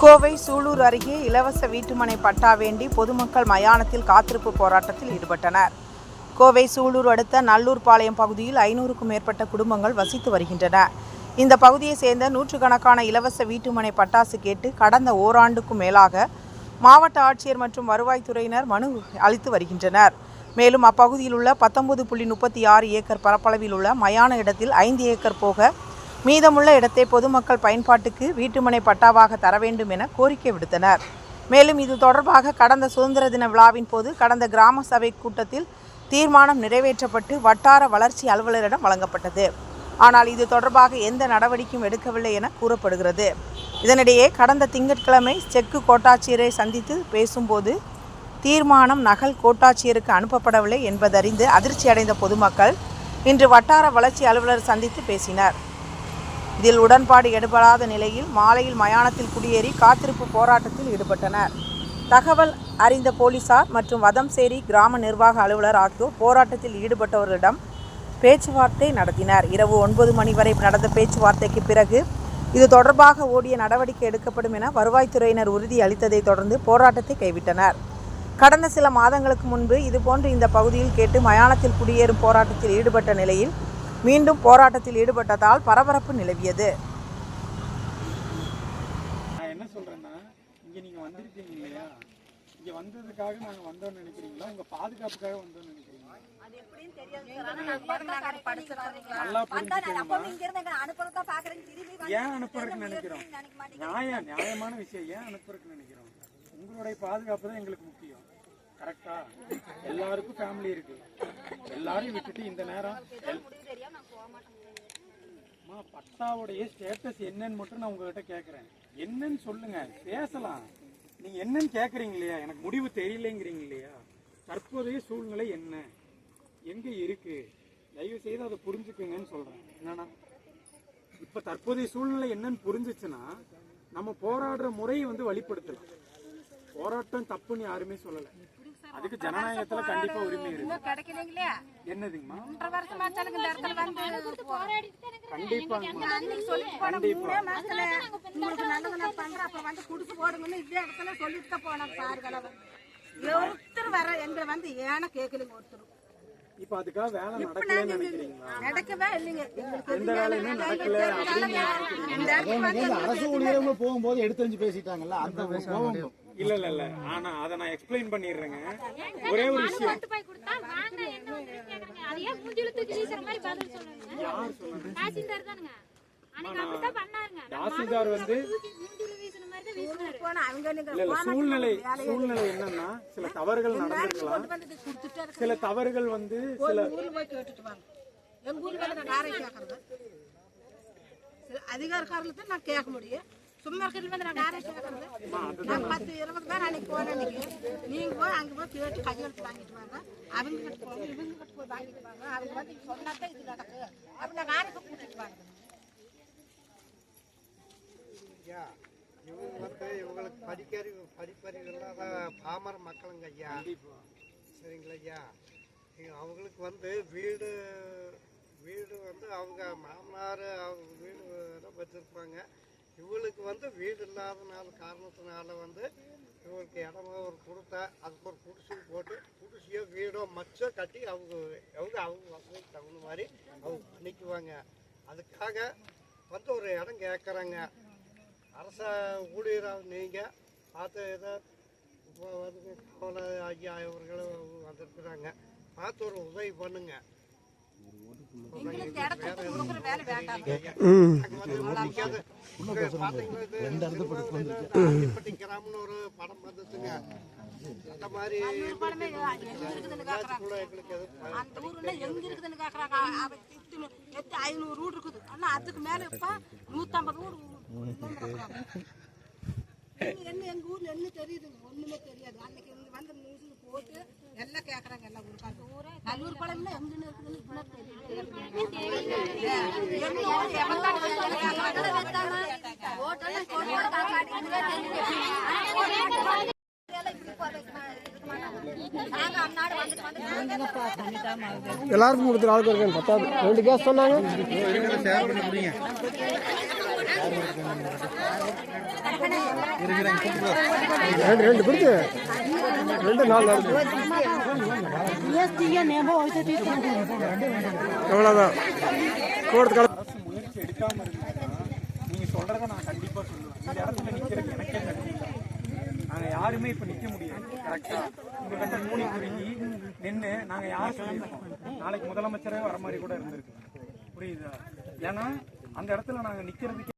கோவை சூலூர் அருகே இலவச வீட்டுமனை பட்டா வேண்டி பொதுமக்கள் மயானத்தில் காத்திருப்பு போராட்டத்தில் ஈடுபட்டனர். கோவை சூலூர் அடுத்த நல்லூர் பாளையம் பகுதியில் ஐநூறுக்கும் மேற்பட்ட குடும்பங்கள் வசித்து வருகின்றன. இந்த பகுதியை சேர்ந்த நூற்றுக்கணக்கான இலவச வீட்டுமனை பட்டாசு கேட்டு கடந்த ஓராண்டுக்கும் மேலாக மாவட்ட ஆட்சியர் மற்றும் வருவாய்த்துறையினர் மனு அளித்து வருகின்றனர். மேலும் அப்பகுதியில் உள்ள பத்தொன்பது புள்ளி முப்பத்தி ஆறு ஏக்கர் பரப்பளவில் உள்ள மயான இடத்தில் ஐந்து ஏக்கர் போக மீதமுள்ள இடத்தை பொதுமக்கள் பயன்பாட்டுக்கு வீட்டுமனை பட்டாவாக தர வேண்டும் என கோரிக்கை விடுத்தனர். மேலும் இது தொடர்பாக கடந்த சுதந்திர தின விழாவின் போது கடந்த கிராம சபை கூட்டத்தில் தீர்மானம் நிறைவேற்றப்பட்டு வட்டார வளர்ச்சி அலுவலரிடம் வழங்கப்பட்டது. ஆனால் இது தொடர்பாக எந்த நடவடிக்கையும் எடுக்கவில்லை என கூறப்படுகிறது. இதனிடையே கடந்த திங்கட்கிழமை செக்கு கோட்டாட்சியரை சந்தித்து பேசும்போது தீர்மானம் நகல் கோட்டாட்சியருக்கு அனுப்பப்படவில்லை என்பதறிந்து அதிர்ச்சியடைந்த பொதுமக்கள் இன்று வட்டார வளர்ச்சி அலுவலர் சந்தித்து பேசினர். இதில் உடன்பாடு எடுபடாத நிலையில் மாலையில் மயானத்தில் குடியேறி காத்திருப்பு போராட்டத்தில் ஈடுபட்டனர். தகவல் அறிந்த போலீசார் மற்றும் வதம்சேரி கிராம நிர்வாக அலுவலர் ஆகியோர் போராட்டத்தில் ஈடுபட்டவர்களிடம் பேச்சுவார்த்தை நடத்தினர். இரவு ஒன்பது மணி வரை நடந்த பேச்சுவார்த்தைக்கு பிறகு இது தொடர்பாக ஓடிய நடவடிக்கை எடுக்கப்படும் என வருவாய்த்துறையினர் உறுதி அளித்ததை தொடர்ந்து போராட்டத்தை கைவிட்டனர். கடந்த சில மாதங்களுக்கு முன்பு இதுபோன்று இந்த பகுதியில் கேட்டு மயானத்தில் குடியேறும் போராட்டத்தில் ஈடுபட்ட நிலையில் மீண்டும் போராட்டத்தில் ஈடுபட்டதால் பரபரப்பு நிலவியது. நான் என்ன சொல்றேன்னா இங்க நீங்க வந்திருக்கீங்க இல்லையா? இங்க வந்ததுக்காக நாங்க வந்தோம்னு நினைக்கிறீங்களா? உங்க பாதுகாப்புக்காக வந்தோம்னு நினைக்கிறீங்களா? நல்லா புரிஞ்சுக்கணுமா ஏன் அனுப்புறதுக்கு நினைக்கிறோம்? நியாயம் நியாயமான விஷயம் ஏன் அனுப்புறதுக்கு நினைக்கிறோம்? உங்களுடைய பாதுகாப்பு தான் எங்களுக்கு முக்கியம். கரெக்டா எல்லாருக்கும் ஃபேமிலி இருக்கு. எல்லாரையும் விட்டுட்டு இந்த நேரம் அம்மா, பட்டாவுடைய ஸ்டேட்டஸ் என்னன்னு மட்டும் நான் உங்ககிட்ட கேட்குறேன் என்னன்னு சொல்லுங்க பேசலாம். நீங்க என்னன்னு கேட்குறீங்க இல்லையா எனக்கு முடிவு தெரியலைங்கிறீங்க இல்லையா தற்போதைய சூழ்நிலை என்ன? எங்க இருக்கு? தயவு செய்து அதை புரிஞ்சுக்குங்கன்னு சொல்றேன். என்னன்னா இப்ப தற்போதைய சூழ்நிலை என்னன்னு புரிஞ்சிச்சுன்னா நம்ம போராடுற முறையை வந்து வழிப்படுத்தலாம். போராட்டம் தப்புன்னு யாருமே சொல்லலை. அதுக்கு ஜனநாயகத்துல கண்டிப்பா உரிமை இருக்கு. கிடைக்கலைங்களே. என்னதுங்கம்மா? ஒன்றரை வருஷமா தனக்கு இந்த இடத்துல வந்து மாசத்துல உங்களுக்கு நல்லது நான் பண்றேன் அப்ப வந்து குடிச்சு போடுங்கன்னு இதே இடத்துல சொல்லிட்டு தான் போனாங்க சார்களவன் ஒருத்தர் வர எங்களை வந்து ஏன கேட்கலைங்க ஒருத்தர்? இப்ப அதுக்காக வேலை நடக்கலன்னு நினைக்கிறீங்களா? நடக்கவே இல்லைங்க. எந்த வேலையுமே நடக்கல. அப்படின்னு வந்து அரசு ஊழியர்கள் போகும்போது எடுத்தறிஞ்சு பேசிட்டாங்கல்ல அந்த கோபம். இல்ல இல்ல இல்ல. ஆனா அதை நான் எக்ஸ்பிளைன் பண்ணிடுறேங்க. ஒரே ஒரு விஷயம். போய் கொடுத்தா வாங்க என்ன வந்து கேக்குறாங்க? அதையே மூஞ்சில தூக்கி வீசுற மாதிரி பதில் சொல்லுங்க. தாசில்தார் வந்து சூழ்நிலை சூழ்நிலை என்னன்னா சில தவறுகள் நடந்திருக்கலாம். சில தவறுகள் வந்து சில ஊர்ல போய் கேட்டுட்டு வாங்க. எங்க ஊர்ல வேலை நான் யாரை கேட்கறது சரி, அதிகார காரணத்தை நான் கேட்க முடியும். சும்மா இருக்கிறது வந்து நான் யாரை கேட்கறது நான் பத்து இருபது பேர் அன்னைக்கு போனேன் அன்னைக்கு நீங்க போய் அங்க போய் கேட்டு கையெழுத்து வாங்கிட்டு வாங்க. அவங்க கிட்ட போங்க இவங்க கிட்ட போய் வாங்கிட்டு வாங்க. அவங்க வந்து சொன்னாதான் இது நடக்கு அப்படி நான் யாரை போய் கூட்டிட்டு வாங்க. ஐயா இவங்க வந்து இவங்களுக்கு படிக்கறிவு படிப்பறிவு இல்லாத பாமர மக்களுங்க ஐயா. சரிங்களா ஐயா? அவங்களுக்கு வந்து வீடு வீடு வந்து அவங்க மாமனார் அவங்க வீடு தான் வச்சுருப்பாங்க? இவளுக்கு வந்து வீடு இல்லாதனால காரணத்தினால வந்து இவளுக்கு இடமா ஒரு கொடுத்தா அதுக்கு ஒரு குடிசை போட்டு குடிசையோ வீடோ மச்சோ கட்டி அவங்க அவங்க அவங்க வசதிக்கு தகுந்த மாதிரி அவங்க பண்ணிக்குவாங்க. அதுக்காக வந்து ஒரு இடம் கேட்குறாங்க அரச ஊழியராக நீங்கள் பார்த்து ஏதோ இப்போ வந்து கவலை ஐயா இவர்களும் வந்திருக்கிறாங்க. பார்த்து ஒரு உதவி பண்ணுங்கள் ஐநூறு இருக்குது. ஆனா அதுக்கு மேல இப்ப நூத்தம்பது இருக்கிறாங்க. என்ன எங்க ஊர்ல என்ன தெரியுதுங்க ஒண்ணுமே தெரியாது. அன்னைக்கு வந்து நியூஸ்ல போட்டு எல்லாம் கேக்குறாங்க எல்லாம் நல்லூர் பழம்ல எங்கன்னு இருக்குதுன்னு இப்ப தெரியுது எல்லாருக்கும் கொடுத்துரு ஆளுக்கு இருக்கேன் பத்தாவது ரெண்டு கேஸ் சொன்னாங்க அரசு முயற்சி எடுக்காம இருந்தா நீங்க சொல்றத நான் கண்டிப்பாக சொல்லுவேன். இந்த இடத்துல நிக்கிறது எனக்கே தகுதி நாங்கள் யாருமே இப்போ நிற்க முடியாது. கரெக்டாக உங்கள் கிட்ட மூணி குறுகி நின்று நாங்கள் யார் சொல்லியிருக்கோம்? நாளைக்கு முதலமைச்சரே வர மாதிரி கூட இருந்திருக்கு. புரியுதா? ஏன்னா அந்த இடத்துல நாங்க நிக்கிறதுக்கு